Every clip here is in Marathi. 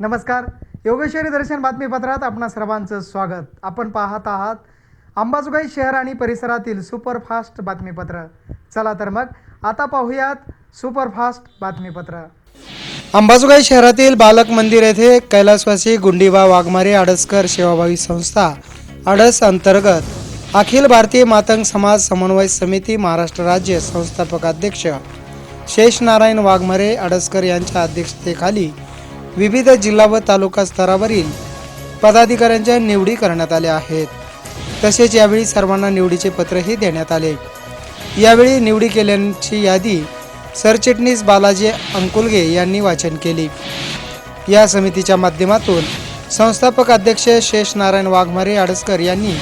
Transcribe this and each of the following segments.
नमस्कार. योगेश्वरी दर्शन बातमीपत्रात आपणा सर्वांचं स्वागत. आपण पाहत आहात अंबाजोगाई शहर आणि परिसरातील सुपरफास्ट बातमीपत्र. चला तर मग आता पाहूयात सुपरफास्ट बातमीपत्र. अंबाजोगाई शहरातील बालक मंदिर येथे कैलासवासी गुंडीबा वाघमारे आडसकर सेवाभावी संस्था आडस अंतर्गत अखिल भारतीय मातंग समाज समन्वय समिती महाराष्ट्र राज्य संस्थापक अध्यक्ष शेषनारायण वाघमारे आडसकर यांच्या अध्यक्षतेखाली विविध जिल्हा व तालुका स्तरावरील पदाधिकाऱ्यांच्या निवडी करण्यात आल्या आहेत. तसेच यावेळी सर्वांना निवडीचे पत्रही देण्यात आले. यावेळी निवडी केल्यांची यादी सरचिटणीस बालाजी अंकुलगे यांनी वाचन केली. या समितीच्या माध्यमातून संस्थापक अध्यक्ष शेष नारायण वाघमारे आडसकर यांनी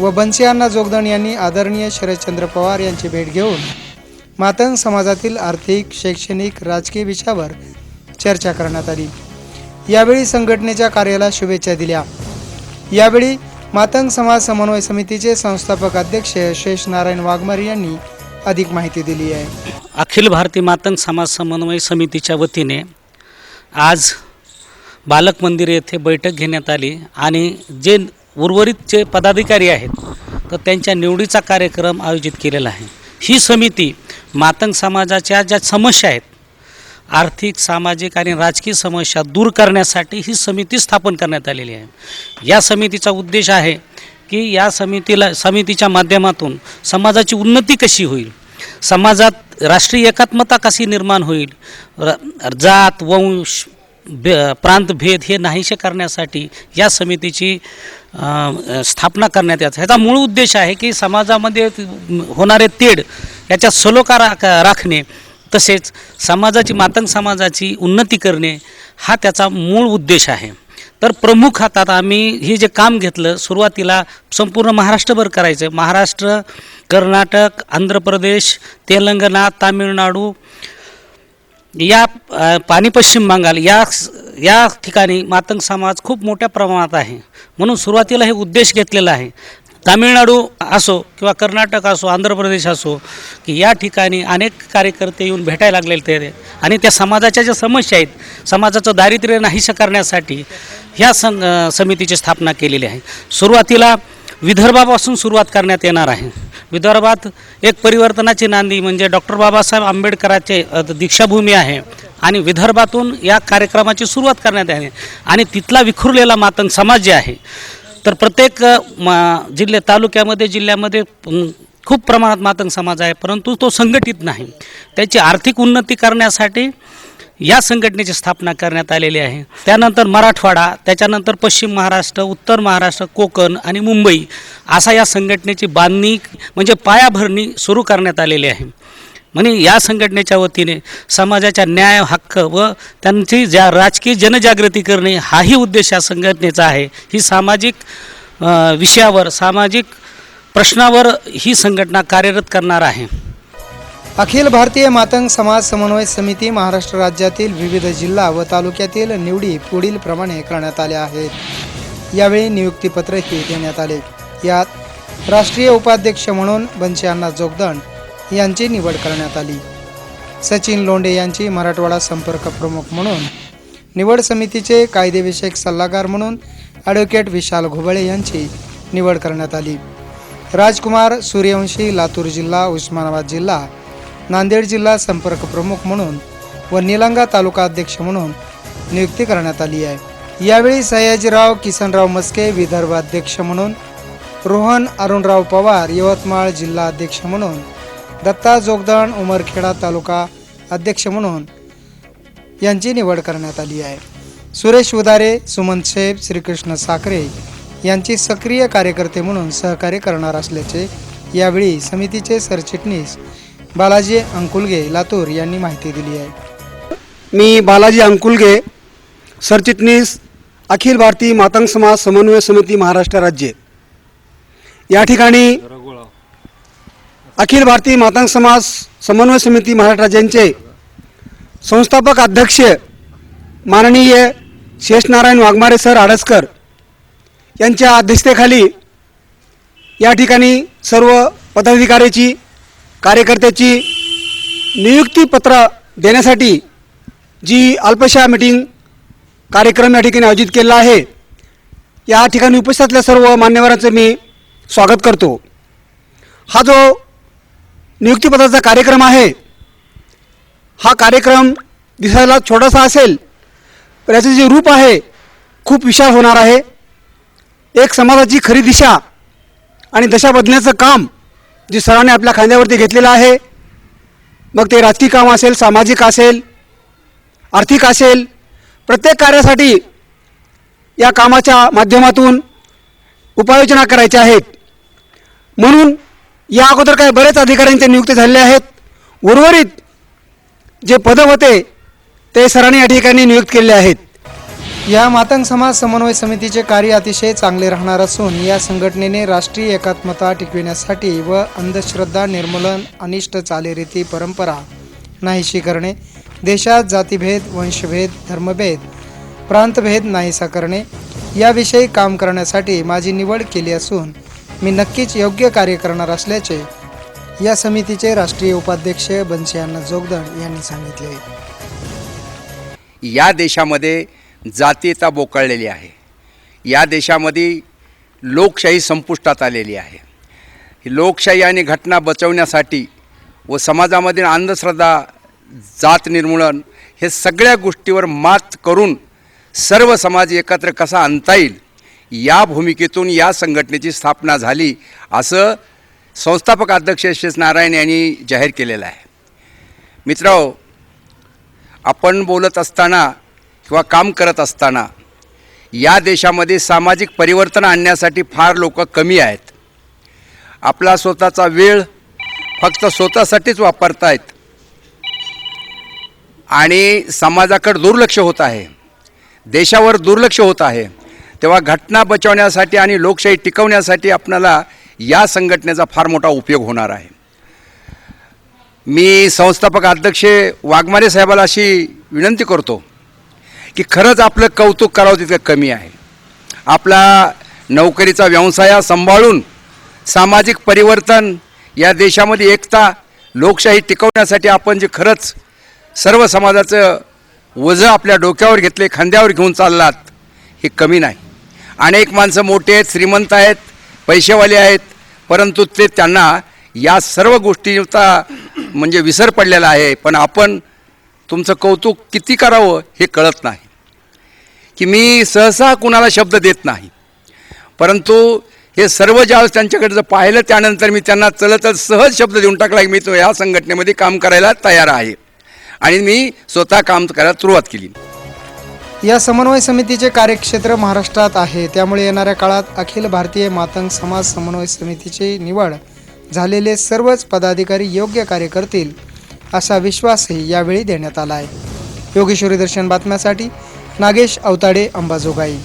व बन्सीअण्णा जोगदण यांनी आदरणीय शरदचंद्र पवार यांची भेट घेऊन मातंग समाजातील आर्थिक शैक्षणिक राजकीय विषयावर चर्चा करण्यात आली. यावेळी संघटनेच्या कार्याला शुभेच्छा दिल्या. यावेळी मातंग समाज समन्वय समितीचे संस्थापक अध्यक्ष शेष नारायण वाघमारे यांनी अधिक माहिती दिली आहे. अखिल भारतीय मातंग समाज समन्वय समितीच्या वतीने आज बालक मंदिर येथे बैठक घेण्यात आली आणि जे उर्वरित जे पदाधिकारी आहेत तर त्यांच्या निवडीचा कार्यक्रम आयोजित केलेला आहे. ही समिती मातंग समाजाच्या ज्या समस्या आहेत आर्थिक सामाजिक आणि राजकीय समस्या दूर करण्यासाठी ही समिती स्थापन करण्यात आलेली आहे. या समितीचा उद्देश आहे की या समितीला समितीच्या माध्यमातून समाजाची उन्नती कशी होईल? समाजात राष्ट्रीय एकात्मता कशी निर्माण होईल? र जात वंश भे प्रांतभेद हे नाहीसे करण्यासाठी या समितीची स्थापना करण्यात येत ह्याचा मूळ उद्देश आहे की समाजामध्ये होणारे तेढ याच्यात सलोखा राख राखणे तसेच समाजाची मातंग समाजाची उन्नती करणे हा त्याचा मूळ उद्देश आहे. तर प्रमुख हातात आम्ही हे जे काम घेतलं सुरुवातीला संपूर्ण महाराष्ट्रभर करायचं. महाराष्ट्र कर्नाटक आंध्र प्रदेश तेलंगणा तामिळनाडू या पाणी पश्चिम बंगाल या या ठिकाणी मातंग समाज खूप मोठ्या प्रमाणात आहे. म्हणून सुरुवातीला हे उद्देश घेतलेला आहे. तामिळनाडू असो किंवा कर्नाटक असो आंध्र प्रदेश असो की या ठिकाणी अनेक कार्यकर्ते येऊन भेटायला लागलेले ते. आणि त्या समाजाच्या ज्या समस्या आहेत समाजाचं दारिद्र्य नाहीसं करण्यासाठी ह्या सं समितीची स्थापना केलेली आहे. सुरुवातीला विदर्भापासून सुरुवात करण्यात येणार आहे. विदर्भात एक परिवर्तनाची नांदी म्हणजे डॉक्टर बाबासाहेब आंबेडकरांचे दीक्षाभूमी आहे आणि विदर्भातून या कार्यक्रमाची सुरुवात करण्यात आली आणि तिथला विखुरलेला मातंग समाज जे आहे तर प्रत्येक मा जिल्हे तालुक्यामध्ये जिल्ह्यामध्ये खूप प्रमाणात मातंग समाज आहे परंतु तो संघटित नाही. त्याची आर्थिक उन्नती करण्यासाठी या संघटनेची स्थापना करण्यात आलेली आहे. त्यानंतर मराठवाडा त्याच्यानंतर पश्चिम महाराष्ट्र उत्तर महाराष्ट्र कोकण आणि मुंबई असा या संघटनेची बांधणी म्हणजे पायाभरणी सुरू करण्यात आलेली आहे. म्हणजे या संघटनेच्या वतीने समाजाच्या न्याय हक्क व त्यांची ज्या राजकीय जनजागृती करणे हाही उद्देश या संघटनेचा आहे. ही सामाजिक विषयावर सामाजिक प्रश्नावर ही संघटना कार्यरत करणार आहे. अखिल भारतीय मातंग समाज समन्वय समिती महाराष्ट्र राज्यातील विविध जिल्हा व तालुक्यातील निवडी पुढील प्रमाणे करण्यात आल्या आहेत. यावेळी नियुक्तीपत्रही देण्यात आले. यात राष्ट्रीय उपाध्यक्ष म्हणून बंशीअण्णा जोगदंड यांची निवड करण्यात आली. सचिन लोंढे यांची मराठवाडा संपर्क प्रमुख म्हणून निवड समितीचे कायदेविषयक सल्लागार म्हणून ॲडव्होकेट विशाल घुबळे यांची निवड करण्यात आली. राजकुमार सूर्यवंशी लातूर जिल्हा उस्मानाबाद जिल्हा नांदेड जिल्हा संपर्क प्रमुख म्हणून व निलंगा तालुका अध्यक्ष म्हणून नियुक्ती करण्यात आली आहे. यावेळी सयाजीराव किसनराव मस्के विदर्भ अध्यक्ष म्हणून रोहन अरुणराव पवार यवतमाळ जिल्हा अध्यक्ष म्हणून दत्ता जोगदण उमरखेडा तालुका अध्यक्ष म्हणून यांची निवड करण्यात आली आहे. सुरेश उदारे सुमंत शेब श्रीकृष्ण साखरे यांची सक्रिय कार्यकर्ते म्हणून सहकार्य करणार असल्याचे यावेळी समितीचे सरचिटणीस बालाजी अंकुलगे लातूर यांनी माहिती दिली आहे. मी बालाजी अंकुलगे सरचिटणीस अखिल भारतीय मातंग समाज समन्वय समिती महाराष्ट्र राज्य. या ठिकाणी अखिल भारतीय मातंग समाज समन्वय समिती महाराष्ट्र राज्यांचे संस्थापक अध्यक्ष माननीय शेषनारायण वाघमारे सर आडसकर यांच्या अध्यक्षतेखाली या ठिकाणी सर्व पदाधिकाऱ्याची कार्यकर्त्याची नियुक्तीपत्र देण्यासाठी जी अल्पशा मिटिंग कार्यक्रम या ठिकाणी आयोजित केला आहे या ठिकाणी उपस्थित असलेल्या सर्व मान्यवरांचं मी स्वागत करतो. हा जो नियुक्तीपदाचा कार्यक्रम आहे. हा कार्यक्रम दिसायला छोटासा असेल पण याचं जे रूप आहे खूप विशाल होणार आहे. एक समाजाची खरी दिशा आणि दशा बदलण्याचं काम जे सरांनी आपल्या खांद्यावरती घेतलेलं आहे मग ते राजकीय काम असेल सामाजिक असेल आर्थिक असेल प्रत्येक कार्यासाठी या कामाच्या माध्यमातून उपाययोजना करायच्या आहेत. म्हणून या अगोदर काही बरेच अधिकाऱ्यांच्या नियुक्ती झालेले आहेत. उर्वरित जे पदं होते ते सरांनी या ठिकाणी नियुक्त केलेले आहेत. या मातंग समाज समन्वय समितीचे कार्य अतिशय चांगले राहणार असून या संघटनेने राष्ट्रीय एकात्मता टिकविण्यासाठी व अंधश्रद्धा निर्मूलन अनिष्ट चालीरीती परंपरा नाहीशी करणे देशात जातीभेद वंशभेद धर्मभेद प्रांतभेद नाहीसा करणे याविषयी काम करण्यासाठी माझी निवड केली असून मी नक्कीच योग्य कार्य करणार असल्याचे या समितीचे राष्ट्रीय उपाध्यक्ष बन्सीअण्णा जोगदंड यांनी सांगितले. या देशामध्ये जातीयता बोकळलेली आहे. या देशामध्ये लोकशाही संपुष्टात आलेली आहे. लोकशाही आणि घटना बचवण्यासाठी व समाजामधील अंधश्रद्धा जात निर्मूलन हे सगळ्या गोष्टीवर मात करून सर्व समाज एकत्र कसा आणता येईल या भूमिकेतून या संघटनेची स्थापना झाली असं संस्थापक अध्यक्ष एस एस नारायण यांनी जाहीर केलेलं आहे. मित्रांनो आपण बोलत असताना किंवा काम करत असताना या देशामध्ये सामाजिक परिवर्तन आणण्यासाठी फार लोक कमी आहेत. आपला स्वतःचा वेळ फक्त स्वतःसाठीच वापरतायत आणि समाजाकडे दुर्लक्ष होत आहे. देशावर दुर्लक्ष होत आहे. तेव्हा घटना बचावण्यासाठी आणि लोकशाही टिकवण्यासाठी आपणाला या संघटनेचा फार मोठा उपयोग होणार आहे. मी संस्थापक अध्यक्ष वाघमारे साहेबाला अशी विनंती करतो की खरंच आपलं कौतुक करावं तितकं कमी आहे. आपला नोकरीचा व्यवसाय सांभाळून सामाजिक परिवर्तन या देशामध्ये एकता लोकशाही टिकवण्यासाठी आपण जे खरंच सर्व समाजाचं वजं आपल्या डोक्यावर घेतले खांद्यावर घेऊन चाललात हे कमी नाही. अनेक माणसं मोठे आहेत श्रीमंत आहेत पैसेवाले आहेत परंतु ते त्यांना या सर्व गोष्टीचा म्हणजे विसर पडलेला आहे. पण आपण तुमचं कौतुक किती करावं हे कळत नाही. की मी सहसा कुणाला शब्द देत नाही. परंतु हे सर्व ज्यावेळेस त्यांच्याकडे जर पाहिलं त्यानंतर मी त्यांना चलत सहज शब्द देऊन टाकला की मी तो या संघटनेमध्ये काम करायला तयार आहे. आणि मी स्वतः काम करायला सुरुवात केली. या समन्वय समितीचे कार्यक्षेत्र महाराष्ट्रात आहे. त्यामुळे येणाऱ्या काळात अखिल भारतीय मातंग समाज समन्वय समितीची निवड झालेले सर्वच पदाधिकारी योग्य कार्य करतील असा विश्वासही यावेळी देण्यात आला आहे योगेश्वरी दर्शन बातम्यासाठी नागेश अवताडे अंबाजोगाई.